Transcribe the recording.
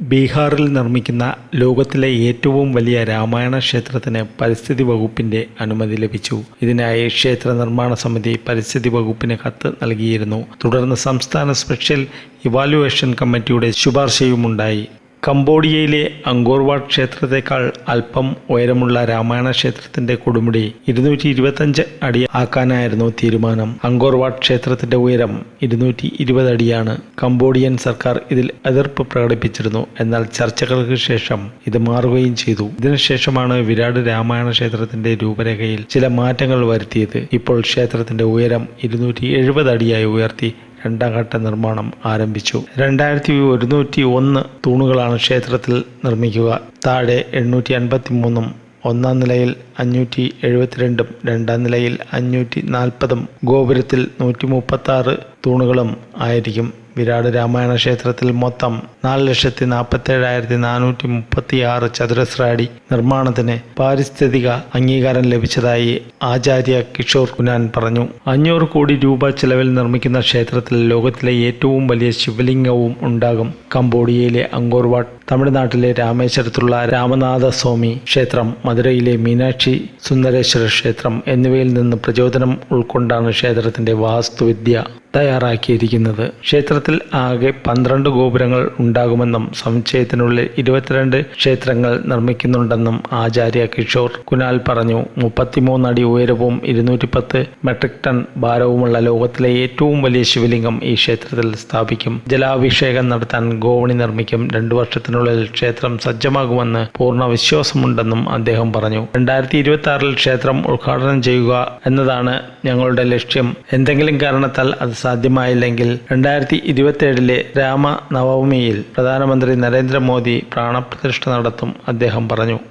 ബീഹാറിൽ നിർമ്മിക്കുന്ന ലോകത്തിലെ ഏറ്റവും വലിയ രാമായണ ക്ഷേത്രത്തിന് പരിസ്ഥിതി വകുപ്പിന്റെ അനുമതി ലഭിച്ചു. ഇതിനായി ക്ഷേത്ര നിർമ്മാണ സമിതി പരിസ്ഥിതി വകുപ്പിന് കത്ത് നൽകിയിരുന്നു. തുടർന്ന് സംസ്ഥാന സ്പെഷ്യൽ ഇവാലുവേഷൻ കമ്മിറ്റിയുടെ ശുപാർശയുമുണ്ടായി. കംബോഡിയയിലെ അങ്കോർവാട്ട് ക്ഷേത്രത്തെക്കാൾ അല്പം ഉയരമുള്ള രാമായണ ക്ഷേത്രത്തിന്റെ കൊടുമുടി ഇരുന്നൂറ്റി ഇരുപത്തഞ്ച് അടി ആക്കാനായിരുന്നു തീരുമാനം. അങ്കോർവാട്ട് ക്ഷേത്രത്തിന്റെ ഉയരം ഇരുന്നൂറ്റി ഇരുപത് അടിയാണ്. കംബോഡിയൻ സർക്കാർ ഇതിൽ എതിർപ്പ് പ്രകടിപ്പിച്ചിരുന്നു. എന്നാൽ ചർച്ചകൾക്ക് ശേഷം ഇത് മാറുകയും ചെയ്തു. ഇതിനുശേഷമാണ് വിരാട് രാമായണ ക്ഷേത്രത്തിന്റെ രൂപരേഖയിൽ ചില മാറ്റങ്ങൾ വരുത്തിയത്. ഇപ്പോൾ ക്ഷേത്രത്തിന്റെ ഉയരം ഇരുന്നൂറ്റി അടിയായി ഉയർത്തി രണ്ടാം ഘട്ട നിർമ്മാണം ആരംഭിച്ചു. രണ്ടായിരത്തി ഒരുന്നൂറ്റി ഒന്ന് തൂണുകളാണ് ക്ഷേത്രത്തിൽ നിർമ്മിക്കുക. താഴെ എണ്ണൂറ്റി അൻപത്തി മൂന്നും ഒന്നാം നിലയിൽ അഞ്ഞൂറ്റി എഴുപത്തിരണ്ടും രണ്ടാം നിലയിൽ അഞ്ഞൂറ്റി നാൽപ്പതും ഗോപുരത്തിൽ നൂറ്റി മുപ്പത്തി ആറ് തൂണുകളും ആയിരിക്കും. വിരാട് രാമായണ ക്ഷേത്രത്തിൽ മൊത്തം നാല് ലക്ഷത്തി നാൽപ്പത്തേഴായിരത്തി നാനൂറ്റി മുപ്പത്തി ആറ് ചതുരശ്ര അടി നിർമ്മാണത്തിന് പാരിസ്ഥിതിക അംഗീകാരം ലഭിച്ചതായി ആചാര്യ കിഷോർ കുനാൻ പറഞ്ഞു. അഞ്ഞൂറ് കോടി രൂപ ചെലവിൽ നിർമ്മിക്കുന്ന ക്ഷേത്രത്തിൽ ലോകത്തിലെ ഏറ്റവും വലിയ ശിവലിംഗവും ഉണ്ടാകും. കംബോഡിയയിലെ അങ്കോർവാട്ട് തമിഴ്നാട്ടിലെ രാമേശ്വരത്തുള്ള രാമനാഥ സ്വാമി ക്ഷേത്രം മധുരയിലെ മീനാക്ഷി സുന്ദരേശ്വര ക്ഷേത്രം എന്നിവയിൽ നിന്ന് പ്രചോദനം ഉൾക്കൊണ്ടാണ് ക്ഷേത്രത്തിന്റെ വാസ്തുവിദ്യ. തയ്യാറാക്കിയിരിക്കുന്നത്. ക്ഷേത്രത്തിൽ ആകെ പന്ത്രണ്ട് ഗോപുരങ്ങൾ ഉണ്ടാകുമെന്നും സമുച്ചയത്തിനുള്ളിൽ ഇരുപത്തിരണ്ട് ക്ഷേത്രങ്ങൾ നിർമ്മിക്കുന്നുണ്ടെന്നും ആചാര്യ കിഷോർ കുനാൽ പറഞ്ഞു. മുപ്പത്തിമൂന്ന് അടി ഉയരവും ഇരുന്നൂറ്റി പത്ത് മെട്രിക് ടൺ ഭാരവുമുള്ള ലോകത്തിലെ ഏറ്റവും വലിയ ശിവലിംഗം ഈ ക്ഷേത്രത്തിൽ സ്ഥാപിക്കും. ജലാഭിഷേകം നടത്താൻ ഗോവണി നിർമ്മിക്കും. രണ്ടു വർഷത്തിനുള്ളിൽ ക്ഷേത്രം സജ്ജമാകുമെന്ന് പൂർണ വിശ്വാസമുണ്ടെന്നും അദ്ദേഹം പറഞ്ഞു. രണ്ടായിരത്തി ഇരുപത്തി ആറിൽ ക്ഷേത്രം ഉദ്ഘാടനം ചെയ്യുക എന്നതാണ് ഞങ്ങളുടെ ലക്ഷ്യം. എന്തെങ്കിലും കാരണത്താൽ അത് സാധ്യമായില്ലെങ്കിൽ രണ്ടായിരത്തി ഇരുപത്തിയേഴിലെ രാമ നവമിയിൽ പ്രധാനമന്ത്രി നരേന്ദ്രമോദി പ്രാണപ്രതിഷ്ഠ നടത്തും അദ്ദേഹം പറഞ്ഞു